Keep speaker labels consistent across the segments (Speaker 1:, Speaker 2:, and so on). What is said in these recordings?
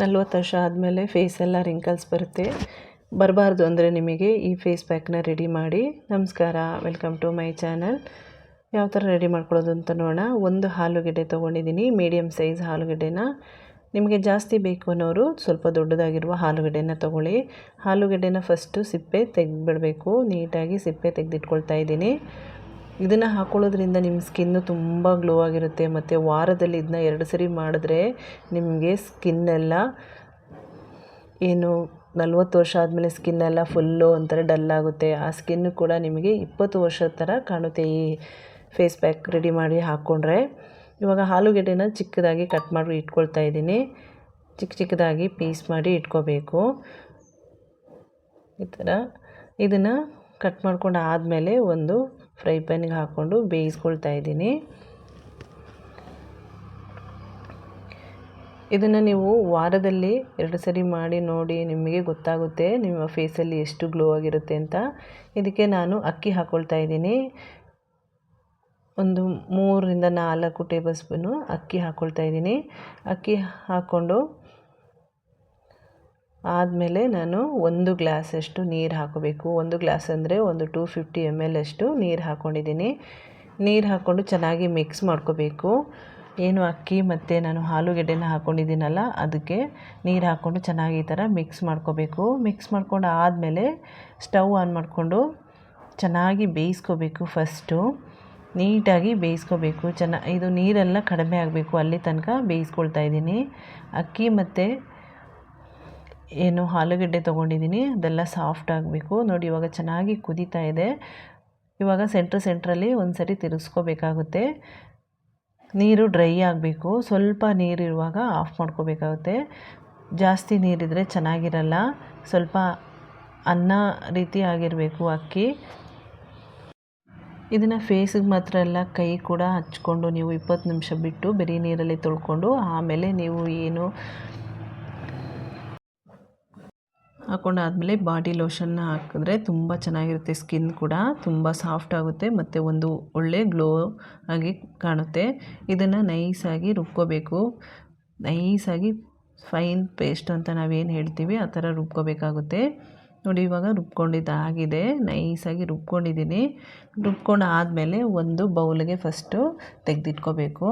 Speaker 1: ನಲ್ವತ್ತು ವರ್ಷ ಆದಮೇಲೆ ಫೇಸೆಲ್ಲ ರಿಂಕಲ್ಸ್ ಬರುತ್ತೆ. ಬರಬಾರ್ದು ಅಂದರೆ ನಿಮಗೆ ಈ ಫೇಸ್ ಪ್ಯಾಕ್ನ ರೆಡಿ ಮಾಡಿ. ನಮಸ್ಕಾರ ವೆಲ್ಕಮ್ ಟು ಮೈ ಚಾನಲ್ ಯಾವ ಥರ ರೆಡಿ ಮಾಡ್ಕೊಳ್ಳೋದು ಅಂತ ನೋಡೋಣ. ಒಂದು ಆಲೂಗೆಡ್ಡೆ ತೊಗೊಂಡಿದ್ದೀನಿ ಮೀಡಿಯಮ್ ಸೈಜ್ ಆಲೂಗೆಡ್ಡೆನ ನಿಮಗೆ ಜಾಸ್ತಿ ಬೇಕು ಅನ್ನೋರು ಸ್ವಲ್ಪ ದೊಡ್ಡದಾಗಿರುವ ಹಾಲುಗೆಡ್ಡೆನ ತೊಗೊಳ್ಳಿ. ಹಾಲುಗೆಡ್ಡೆನ ಫಸ್ಟು ಸಿಪ್ಪೆ ತೆಗೆದುಬಿಡಬೇಕು. ನೀಟಾಗಿ ಸಿಪ್ಪೆ ತೆಗೆದಿಟ್ಕೊಳ್ತಾ ಇದ್ದೀನಿ. ಇದನ್ನು ಹಾಕ್ಕೊಳ್ಳೋದ್ರಿಂದ ನಿಮ್ಮ ಸ್ಕಿನ್ನು ತುಂಬ ಗ್ಲೋ ಆಗಿರುತ್ತೆ. ಮತ್ತು ವಾರದಲ್ಲಿ ಇದನ್ನ ಎರಡು ಸರಿ ಮಾಡಿದ್ರೆ ನಿಮಗೆ ಸ್ಕಿನ್ನೆಲ್ಲ ಏನು ನಲ್ವತ್ತು ವರ್ಷ ಆದಮೇಲೆ ಸ್ಕಿನ್ನೆಲ್ಲ ಫುಲ್ಲು ಒಂಥರ ಡಲ್ ಆಗುತ್ತೆ. ಆ ಸ್ಕಿನ್ನು ಕೂಡ ನಿಮಗೆ ಇಪ್ಪತ್ತು ವರ್ಷದ ಥರ ಕಾಣುತ್ತೆ. ಈ ಫೇಸ್ ಪ್ಯಾಕ್ ರೆಡಿ ಮಾಡಿ ಹಾಕ್ಕೊಂಡ್ರೆ ಇವಾಗ ಆಲೂಗೆಡ್ಡೆನ ಚಿಕ್ಕದಾಗಿ ಕಟ್ ಮಾಡಿ ಇಟ್ಕೊಳ್ತಾ ಇದ್ದೀನಿ. ಚಿಕ್ಕ ಚಿಕ್ಕದಾಗಿ ಪೀಸ್ ಮಾಡಿ ಇಟ್ಕೋಬೇಕು. ಈ ಥರ ಇದನ್ನು ಕಟ್ ಮಾಡ್ಕೊಂಡು ಆದಮೇಲೆ ಒಂದು ಫ್ರೈ ಪ್ಯಾನಿಗೆ ಹಾಕ್ಕೊಂಡು ಬೇಯಿಸ್ಕೊಳ್ತಾ ಇದ್ದೀನಿ. ಇದನ್ನು ನೀವು ವಾರದಲ್ಲಿ ಎರಡು ಸರಿ ಮಾಡಿ ನೋಡಿ ನಿಮಗೆ ಗೊತ್ತಾಗುತ್ತೆ ನಿಮ್ಮ ಫೇಸಲ್ಲಿ ಎಷ್ಟು ಗ್ಲೋ ಆಗಿರುತ್ತೆ ಅಂತ. ಇದಕ್ಕೆ ನಾನು ಅಕ್ಕಿ ಹಾಕ್ಕೊಳ್ತಾ ಇದ್ದೀನಿ. ಒಂದು ಮೂರರಿಂದ ನಾಲ್ಕು ಟೇಬಲ್ ಸ್ಪೂನು ಅಕ್ಕಿ ಹಾಕ್ಕೊಳ್ತಾ ಇದ್ದೀನಿ. ಅಕ್ಕಿ ಹಾಕ್ಕೊಂಡು ಆದಮೇಲೆ ನಾನು ಒಂದು ಗ್ಲಾಸಷ್ಟು ನೀರು ಹಾಕೋಬೇಕು. ಒಂದು ಗ್ಲಾಸ್ ಅಂದರೆ ಒಂದು ಟೂ ಫಿಫ್ಟಿ ಎಂ ಎಲ್ ಅಷ್ಟು ನೀರು ಹಾಕ್ಕೊಂಡಿದ್ದೀನಿ ನೀರು ಹಾಕ್ಕೊಂಡು ಚೆನ್ನಾಗಿ ಮಿಕ್ಸ್ ಮಾಡ್ಕೋಬೇಕು. ಏನು ಅಕ್ಕಿ ಮತ್ತು ನಾನು ಆಲೂಗೆಡ್ಡೆನ ಹಾಕ್ಕೊಂಡಿದ್ದೀನಲ್ಲ ಅದಕ್ಕೆ ನೀರು ಹಾಕ್ಕೊಂಡು ಚೆನ್ನಾಗಿ ಈ ಥರ ಮಿಕ್ಸ್ ಮಾಡ್ಕೋಬೇಕು. ಮಿಕ್ಸ್ ಮಾಡ್ಕೊಂಡು ಆದಮೇಲೆ ಸ್ಟವ್ ಆನ್ ಮಾಡಿಕೊಂಡು ಚೆನ್ನಾಗಿ ಬೇಯಿಸ್ಕೋಬೇಕು ಫಸ್ಟು. ನೀಟಾಗಿ ಬೇಯಿಸ್ಕೋಬೇಕು. ಚೆನ್ನ, ಇದು ನೀರೆಲ್ಲ ಕಡಿಮೆ ಆಗಬೇಕು ಅಲ್ಲಿ ತನಕ ಬೇಯಿಸ್ಕೊಳ್ತಾ ಇದ್ದೀನಿ. ಅಕ್ಕಿ ಮತ್ತು ಏನು ಆಲೂಗಡ್ಡೆ ತೊಗೊಂಡಿದ್ದೀನಿ, ಅದೆಲ್ಲ ಸಾಫ್ಟ್ ಆಗಬೇಕು. ನೋಡಿ, ಇವಾಗ ಚೆನ್ನಾಗಿ ಕುದೀತಾ ಇದೆ. ಇವಾಗ ಸೆಂಟ್ರ್ ಸೆಂಟ್ರಲ್ಲಿ ಒಂದು ಸರಿ ತಿರುಗಿಸ್ಕೋಬೇಕಾಗುತ್ತೆ. ನೀರು ಡ್ರೈ ಆಗಬೇಕು. ಸ್ವಲ್ಪ ನೀರಿರುವಾಗ ಆಫ್ ಮಾಡ್ಕೋಬೇಕಾಗುತ್ತೆ. ಜಾಸ್ತಿ ನೀರಿದ್ದರೆ ಚೆನ್ನಾಗಿರಲ್ಲ. ಸ್ವಲ್ಪ ಅನ್ನ ರೀತಿ ಆಗಿರಬೇಕು ಅಕ್ಕಿ. ಇದನ್ನು ಫೇಸಿಗೆ ಮಾತ್ರ ಎಲ್ಲ ಕೈ ಕೂಡ ಹಚ್ಕೊಂಡು ನೀವು ಇಪ್ಪತ್ತು ನಿಮಿಷ ಬಿಟ್ಟು ಬರೀ ನೀರಲ್ಲಿ ತೊಳ್ಕೊಂಡು ಆಮೇಲೆ ನೀವು ಏನು ಹಾಕೊಂಡಾದಮೇಲೆ ಬಾಡಿ ಲೋಷನ್ನ ಹಾಕಿದ್ರೆ ತುಂಬ ಚೆನ್ನಾಗಿರುತ್ತೆ ಸ್ಕಿನ್ ಕೂಡ. ತುಂಬ ಸಾಫ್ಟ್ ಆಗುತ್ತೆ ಮತ್ತು ಒಂದು ಒಳ್ಳೆ ಗ್ಲೋ ಆಗಿ ಕಾಣುತ್ತೆ. ಇದನ್ನು ನೈಸಾಗಿ ರುಬ್ಕೋಬೇಕು. ನೈಸಾಗಿ ಫೈನ್ ಪೇಸ್ಟ್ ಅಂತ ನಾವೇನು ಹೇಳ್ತೀವಿ ಆ ಥರ ರುಬ್ಕೋಬೇಕಾಗುತ್ತೆ. ನೋಡಿ, ಇವಾಗ ರುಬ್ಕೊಂಡಿದ್ದಾಗಿದೆ. ನೈಸಾಗಿ ರುಬ್ಕೊಂಡಿದ್ದೀನಿ. ರುಬ್ಕೊಂಡು ಆದಮೇಲೆ ಒಂದು ಬೌಲ್ಗೆ ಫಸ್ಟು ತೆಗೆದಿಟ್ಕೋಬೇಕು.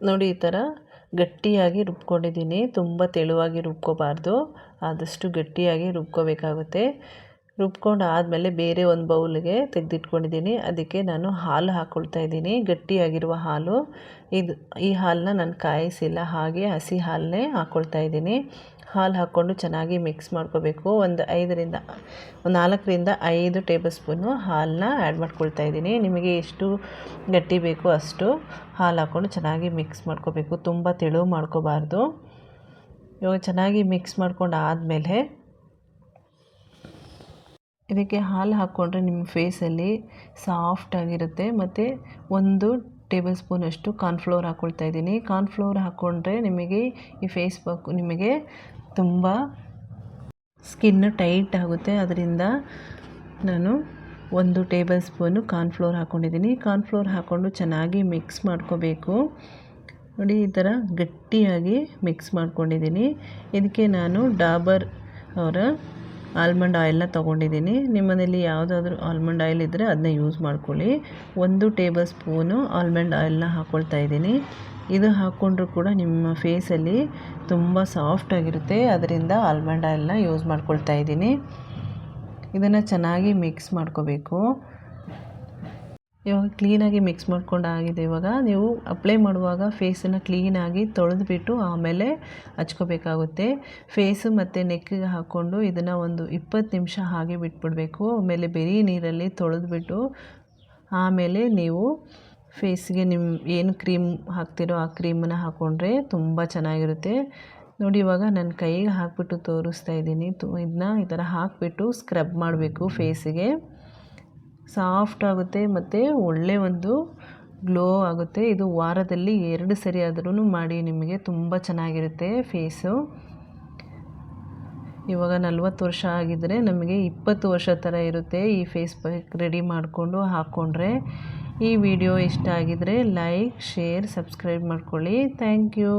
Speaker 1: ನೋಡಿ, ಈ ಥರ ಗಟ್ಟಿಯಾಗಿ ರುಬ್ಕೊಂಡಿದ್ದೀನಿ. ತುಂಬ ತೆಳುವಾಗಿ ರುಬ್ಕೋಬಾರ್ದು. ಆದಷ್ಟು ಗಟ್ಟಿಯಾಗಿ ರುಬ್ಕೋಬೇಕಾಗುತ್ತೆ. ರುಬ್ಕೊಂಡು ಆದಮೇಲೆ ಬೇರೆ ಒಂದು ಬೌಲ್ಗೆ ತೆಗೆದಿಟ್ಕೊಂಡಿದ್ದೀನಿ. ಅದಕ್ಕೆ ನಾನು ಹಾಲು ಹಾಕ್ಕೊಳ್ತಾ ಇದ್ದೀನಿ. ಗಟ್ಟಿಯಾಗಿರುವ ಹಾಲು. ಇದು, ಈ ಹಾಲನ್ನ ನಾನು ಕಾಯಿಸಿಲ್ಲ. ಹಾಗೆ ಹಸಿ ಹಾಲನ್ನೇ ಹಾಕ್ಕೊಳ್ತಾ ಇದ್ದೀನಿ. ಹಾಲು ಹಾಕ್ಕೊಂಡು ಚೆನ್ನಾಗಿ ಮಿಕ್ಸ್ ಮಾಡ್ಕೋಬೇಕು. ಒಂದು ಐದರಿಂದ, ಒಂದು ನಾಲ್ಕರಿಂದ ಐದು ಟೇಬಲ್ ಸ್ಪೂನು ಹಾಲನ್ನ ಆ್ಯಡ್ ಮಾಡ್ಕೊಳ್ತಾ ಇದ್ದೀನಿ. ನಿಮಗೆ ಎಷ್ಟು ಗಟ್ಟಿ ಬೇಕು ಅಷ್ಟು ಹಾಲು ಹಾಕ್ಕೊಂಡು ಚೆನ್ನಾಗಿ ಮಿಕ್ಸ್ ಮಾಡ್ಕೋಬೇಕು. ತುಂಬ ತೆಳು ಮಾಡ್ಕೋಬಾರ್ದು. ಇವಾಗ ಚೆನ್ನಾಗಿ ಮಿಕ್ಸ್ ಮಾಡ್ಕೊಂಡು ಆದಮೇಲೆ ಇದಕ್ಕೆ ಹಾಲು ಹಾಕ್ಕೊಂಡ್ರೆ ನಿಮ್ಮ ಫೇಸಲ್ಲಿ ಸಾಫ್ಟಾಗಿರುತ್ತೆ ಮತ್ತು ಒಂದು ಟೇಬಲ್ ಸ್ಪೂನಷ್ಟು ಕಾರ್ನ್ಫ್ಲೋರ್ ಹಾಕ್ಕೊಳ್ತಾ ಇದ್ದೀನಿ. ಕಾರ್ನ್ಫ್ಲೋರ್ ಹಾಕ್ಕೊಂಡ್ರೆ ನಿಮಗೆ ಈ ಫೇಸ್ ಪಾಕ್ ನಿಮಗೆ ತುಂಬ ಸ್ಕಿನ್ ಟೈಟ್ ಆಗುತ್ತೆ. ಅದರಿಂದ ನಾನು ಒಂದು ಟೇಬಲ್ ಸ್ಪೂನು ಕಾರ್ನ್ಫ್ಲೋರ್ ಹಾಕ್ಕೊಂಡಿದ್ದೀನಿ. ಕಾರ್ನ್ಫ್ಲೋರ್ ಹಾಕ್ಕೊಂಡು ಚೆನ್ನಾಗಿ ಮಿಕ್ಸ್ ಮಾಡ್ಕೋಬೇಕು. ನೋಡಿ, ಈ ಥರ ಗಟ್ಟಿಯಾಗಿ ಮಿಕ್ಸ್ ಮಾಡ್ಕೊಂಡಿದ್ದೀನಿ. ಇದಕ್ಕೆ ನಾನು ಡಾಬರ್ ಅವರ ಆಲ್ಮಂಡ್ ಆಯಿಲ್ನ ತೊಗೊಂಡಿದ್ದೀನಿ. ನಿಮ್ಮನೇಲಿ ಯಾವುದಾದ್ರೂ ಆಲ್ಮಂಡ್ ಆಯಿಲ್ ಇದ್ದರೆ ಅದನ್ನ ಯೂಸ್ ಮಾಡ್ಕೊಳ್ಳಿ. ಒಂದು ಟೇಬಲ್ ಸ್ಪೂನು ಆಲ್ಮಂಡ್ ಆಯಿಲ್ನ ಹಾಕ್ಕೊಳ್ತಾ ಇದ್ದೀನಿ. ಇದು ಹಾಕ್ಕೊಂಡ್ರೂ ಕೂಡ ನಿಮ್ಮ ಫೇಸಲ್ಲಿ ತುಂಬ ಸಾಫ್ಟಾಗಿರುತ್ತೆ ಅದರಿಂದ ಆಲ್ಮಂಡ್ ಆಯಿಲ್ನ ಯೂಸ್ ಮಾಡ್ಕೊಳ್ತಾ ಇದ್ದೀನಿ. ಇದನ್ನು ಚೆನ್ನಾಗಿ ಮಿಕ್ಸ್ ಮಾಡ್ಕೋಬೇಕು. ಇವಾಗ ಕ್ಲೀನಾಗಿ ಮಿಕ್ಸ್ ಮಾಡ್ಕೊಂಡು ಆಗಿದೆ. ಇವಾಗ ನೀವು ಅಪ್ಲೈ ಮಾಡುವಾಗ ಫೇಸನ್ನು ಕ್ಲೀನಾಗಿ ತೊಳೆದುಬಿಟ್ಟು ಆಮೇಲೆ ಹಚ್ಕೋಬೇಕಾಗುತ್ತೆ. ಫೇಸು ಮತ್ತು ನೆಕ್ಕಿಗೆ ಹಾಕ್ಕೊಂಡು ಇದನ್ನು ಒಂದು ಇಪ್ಪತ್ತು ನಿಮಿಷ ಹಾಗೆ ಬಿಟ್ಬಿಡಬೇಕು. ಆಮೇಲೆ ಬರೀ ನೀರಲ್ಲಿ ತೊಳೆದುಬಿಟ್ಟು ಆಮೇಲೆ ನೀವು ಫೇಸ್ಗೆ ನಿಮ್ಮ ಏನು ಕ್ರೀಮ್ ಹಾಕ್ತಿರೋ ಆ ಕ್ರೀಮನ್ನು ಹಾಕ್ಕೊಂಡ್ರೆ ತುಂಬ ಚೆನ್ನಾಗಿರುತ್ತೆ. ನೋಡಿ ಇವಾಗ ನನ್ನ ಕೈಗೆ ಹಾಕ್ಬಿಟ್ಟು ತೋರಿಸ್ತಾ ಇದ್ದೀನಿ. ತು ಇದನ್ನ ಈ ಥರ ಹಾಕಿಬಿಟ್ಟು ಸ್ಕ್ರಬ್ ಮಾಡಬೇಕು ಫೇಸಿಗೆ ಸಾಫ್ಟ್ ಆಗುತ್ತೆ ಮತ್ತು ಒಳ್ಳೆ ಒಂದು ಗ್ಲೋ ಆಗುತ್ತೆ. ಇದು ವಾರದಲ್ಲಿ ಎರಡು ಸರಿ ಆದ್ರೂ ಮಾಡಿ ನಿಮಗೆ ತುಂಬ ಚೆನ್ನಾಗಿರುತ್ತೆ ಫೇಸು. ಇವಾಗ ನಲ್ವತ್ತು ವರ್ಷ ಆಗಿದ್ದರೆ ನಮಗೆ ಇಪ್ಪತ್ತು ವರ್ಷ ಥರ ಇರುತ್ತೆ ಈ ಫೇಸ್ ಪ್ಯಾಕ್ ರೆಡಿ ಮಾಡಿಕೊಂಡು ಹಾಕ್ಕೊಂಡ್ರೆ ಈ ವಿಡಿಯೋ ಇಷ್ಟ ಆಗಿದರೆ ಲೈಕ್, ಶೇರ್, ಸಬ್ಸ್ಕ್ರೈಬ್ ಮಾಡ್ಕೊಳ್ಳಿ. Thank you.